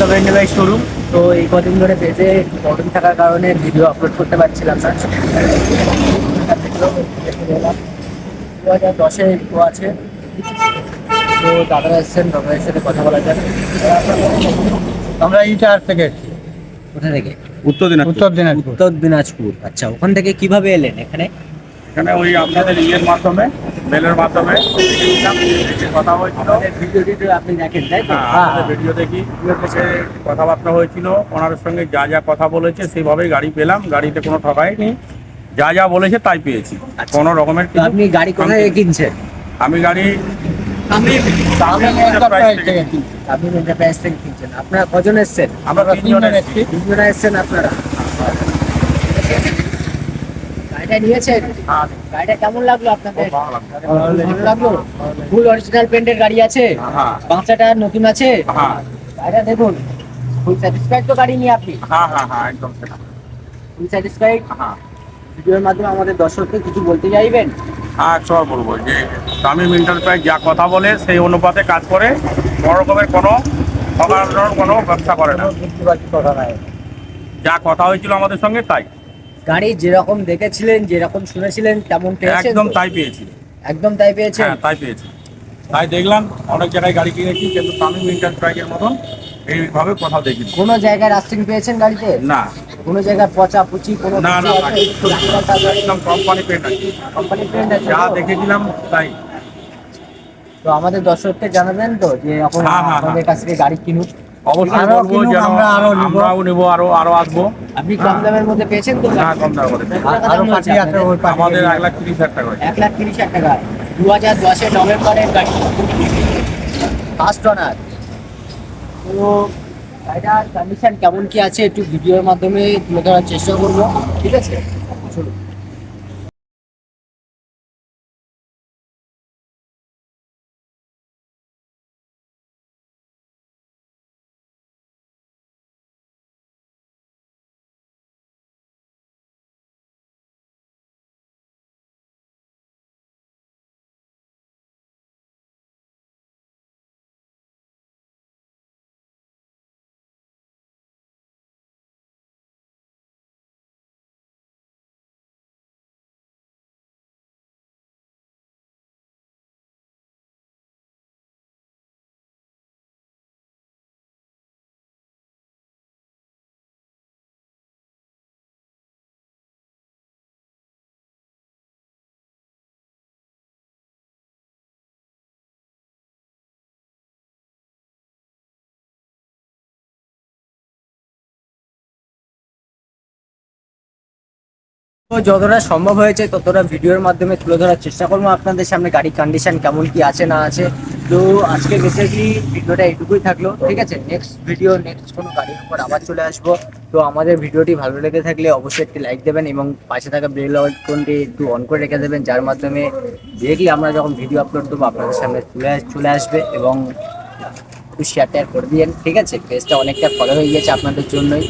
Mamata Bandel showroom তো এই কদিন ধরে পেজে প্রবলেম থাকার কারণে ভিডিও আপলোড করতে পারছিলাম না। দু হাজার দশে আছে। তো দাদারা এসছেন দাদাদের সাথে কথা বলা যাক। আমরা ইটার থেকে কোথা থেকে? উত্তর দিনাজপুর। উত্তর দিনাজপুর। আচ্ছা ওখান থেকে কীভাবে এলেন এখানে? এখানে ওই আপনাদের ইয়ের মাধ্যমে মেলের মাধ্যমে কথা হয়েছিল। ভিডিও আপনি দেখেন তাই তো? হ্যাঁ ভিডিও দেখি। কথাবার্তা হয়েছিল ওনার সঙ্গে যা যা কথা বলেছে সেইভাবেই গাড়ি পেলাম। গাড়িতে কোনো ঠকাইনি যা যা বলেছে তাই পেয়েছি। আচ্ছা। কোনো রকমের আপনি গাড়ি কোথায় কিনছেন? আমি গাড়ি আপনারা কজন এসছেন? আমরা তিনজন তিনজন এসেছি। এসেছি। এসছেন আপনারা? গাড়িটা নিয়েছেন। হ্যাঁ, গাড়িটা কেমন লাগল আপনাদের? ভালো লাগল। ফুল অরিজিনাল পেন্টের গাড়ি আছে। হ্যাঁ। বাচ্চাটা নতুন আছে। হ্যাঁ। গাড়িটা দেখুন ফুল স্যাটিসফাইড তো গাড়ি নিয়ে আপনি? হ্যাঁ হ্যাঁ হ্যাঁ একদম সেটা। ফুল স্যাটিসফাইড হ্যাঁ। ভিডিওর মাধ্যমে আমাদের দর্শককে কিছু বলতে চাইবেন? হ্যাঁ সব বলব। যে তামিম এন্টারপ্রাইজ যা কথা বলে সেই অনুপাতে কাজ করে। বড় রকমের কোনো ঠকানোর কোনো ব্যবসা করে না। যা কথা হয়েছিল আমাদের সঙ্গে তাই। গাড়ি যেরকম দেখেছিলেন যেরকম শুনেছিলেন তেমন পেয়েছেন? একদম তাই পেয়েছি। একদম তাই পেয়েছেন? হ্যাঁ তাই পেয়েছি। তাই দেখলাম অনেক জায়গায় গাড়ি কিনেছি কিন্তু তামিম এন্টারপ্রাইজের মতন এইভাবে কোথাও দেখিনি। কোনো জায়গায় রাস্টিং পেয়েছেন গাড়িতে? না। কোনো জায়গায় পচা পুচি কোনো না, না, একদম কোম্পানি পেট আছে। কোম্পানি ফ্রেন্ড আছে। যা দেখেছিলাম তাই। তো আমাদের দর্শককে জানাবেন তো যে এখন হ্যাঁ, হ্যাঁ, আমাদের কাছ থেকে গাড়ি কিনুক। অবশ্যই বলব যেন আমরা আরও নিবো। আমরাও নেব আরও আরও আসব। আপনি কম দামের মধ্যে পেয়েছেন তো? হ্যাঁ কম দাম করে আরও দাম আছে আমাদের এক লাখ তিরিশ হাজার টাকা। এক লাখ তিরিশ হাজার টাকা। দু হাজার দশে নভেম্বরের গাড়ি। ফার্স্ট অনার তো গাড়িটার কন্ডিশন কেমন কি আছে একটু ভিডিওর মাধ্যমে তুলে ধরার চেষ্টা করব। ঠিক আছে? চলুন। যতটা সম্ভব হয়েছে, ততটা ভিডিওর মাধ্যমে তুলে ধরার চেষ্টা করব। আপনাদের সামনে গাড়ির কন্ডিশন কেমন, কি আছে, না আছে। তো আজকে বেসিক্যালি ভিডিওটা এইটুকুই থাকল, ঠিক আছে? নেক্সট ভিডিও নেক্সট কোনো গাড়ির উপর আবার চলে আসব। তো আমাদের ভিডিওটি ভালো লেগে থাকলে অবশ্যই একটি লাইক দেবেন এবং পাশে থাকা বেল আইকনটি একটু অন করে রেখে দেবেন, যার মাধ্যমে দেখলে আমরা যখন ভিডিও আপলোড দেবো আপনাদের সামনে তুলে চলে আসবে এবং একটু শেয়ার টেয়ার করে দিয়েন, ঠিক আছে? পেজটা অনেকটা ফলো হয়ে গেছে আপনাদের জন্যই।